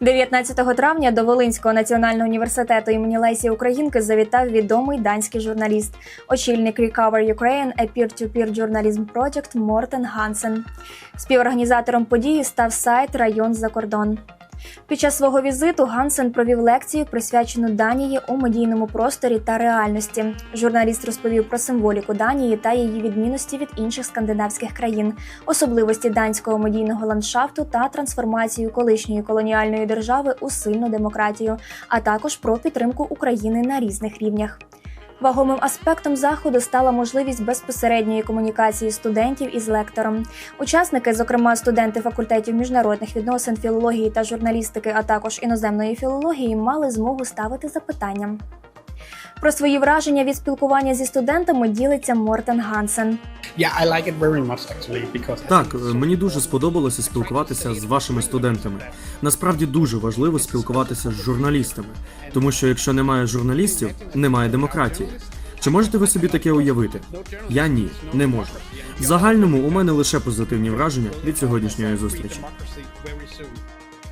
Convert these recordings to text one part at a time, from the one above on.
19 травня до Волинського національного університету імені Лесі Українки завітав відомий данський журналіст, очільник Recover Ukraine a Peer-to-Peer Journalism Project Мортен Гансен. Співорганізатором події став сайт Район за кордон. Під час свого візиту Гансен провів лекцію, присвячену Данії у медійному просторі та реальності. Журналіст розповів про символіку Данії та її відмінності від інших скандинавських країн, особливості данського медійного ландшафту та трансформацію колишньої колоніальної держави у сильну демократію, а також про підтримку України на різних рівнях. Вагомим аспектом заходу стала можливість безпосередньої комунікації студентів із лектором. Учасники, зокрема студенти факультетів міжнародних відносин, філології та журналістики, а також іноземної філології, мали змогу ставити запитання. Про свої враження від спілкування зі студентами ділиться Мортен Гансен. Так, мені дуже сподобалося спілкуватися з вашими студентами. Насправді дуже важливо спілкуватися з журналістами, тому що якщо немає журналістів, немає демократії. Чи можете ви собі таке уявити? Я ні, не можу. В загальному у мене лише позитивні враження від сьогоднішньої зустрічі.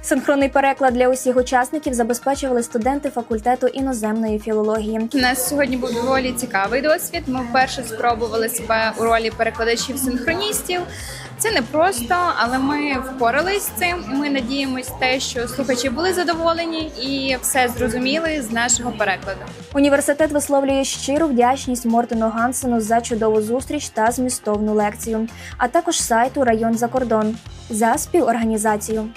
Синхронний переклад для усіх учасників забезпечували студенти факультету іноземної філології. У нас сьогодні був доволі цікавий досвід. Ми вперше спробували себе у ролі перекладачів-синхроністів. Це не просто, але ми впорались з цим. Ми надіємось те, що слухачі були задоволені і все зрозуміли з нашого перекладу. Університет висловлює щиру вдячність Мортену Гансену за чудову зустріч та змістовну лекцію, а також сайту Район за кордон за співорганізацію.